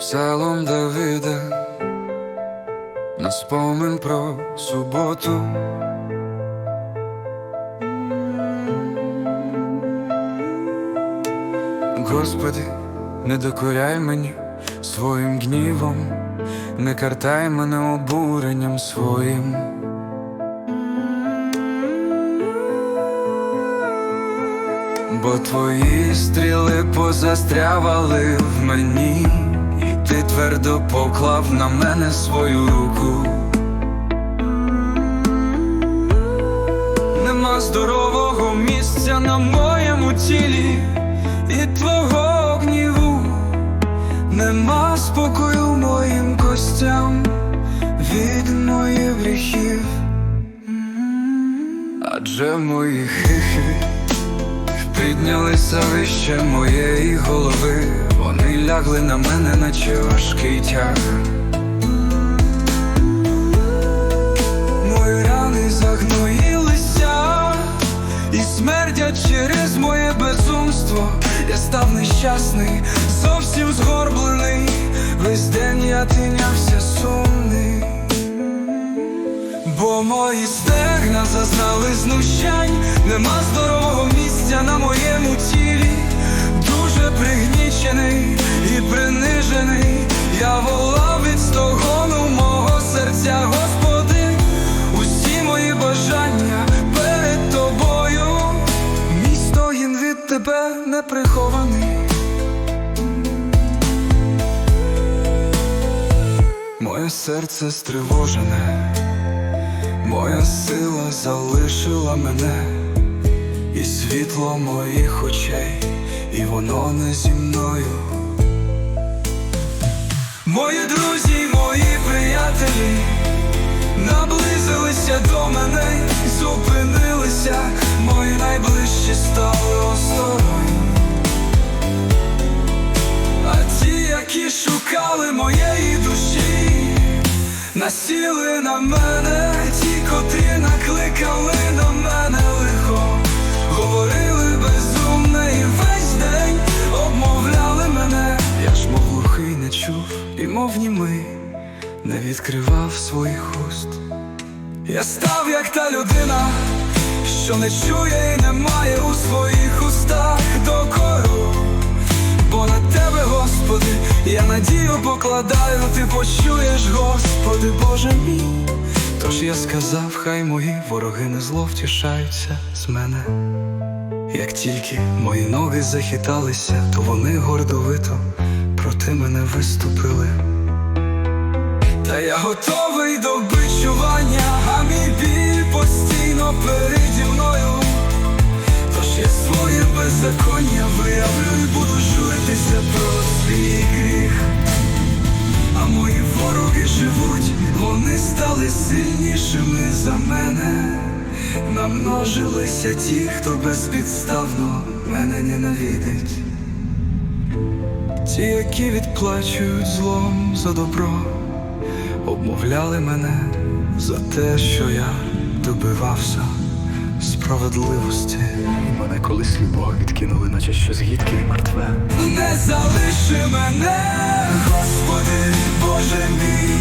Псалом Давида на спомин про суботу. Господи, не докоряй мені своїм гнівом, не картай мене обуренням своїм. Бо твої стріли позастрявали в мені, ти твердо поклав на мене свою руку. Нема здорового місця на моєму тілі, і твого гніву, нема спокою моїм костям від моїх гріхів, адже мої хихи піднялися вище моєї голови, вони лягли на мене, наче важкий тяг. Мої рани загноїлися і смердять через моє безумство. Я став нещасний, зовсім згорблений. Весь день я тинявся сумний. Бо мої стегна зазнали знущань, нема здорового місця на моєму тебе не прихований. Моє серце стривожене. Моя сила залишила мене, і світло моїх очей, і воно не зі мною. Мої друзі, мої приятелі наблизилися до мене, зупинилися, мої найближчі стали Насіли на мене ті, котрі накликали на мене лихо, говорили безумне і весь день обмовляли мене. Я ж мов глухий не чув, і мов німий не відкривав своїх уст. Я став як та людина, що не чує і не має у своїх устах я надію покладаю, ти почуєш, Господи, Боже мій. Тож я сказав, хай мої вороги не зло втішаються з мене. Як тільки мої ноги захиталися, то вони гордовито проти мене виступили. Та я готовий до бичування, а мій біль постійно переді мною. Тож я своє беззаконня виявлю і буду журитися про свій гріх. А мої вороги живуть, вони стали сильнішими за мене. Намножилися ті, хто безпідставно мене ненавидить. Ті, які відплачують злом за добро, обмовляли мене за те, що я добивався справедливості. Мене колись любов відкинули, наче щось гідке і мертве. Не залиши мене, Господи, Боже мій,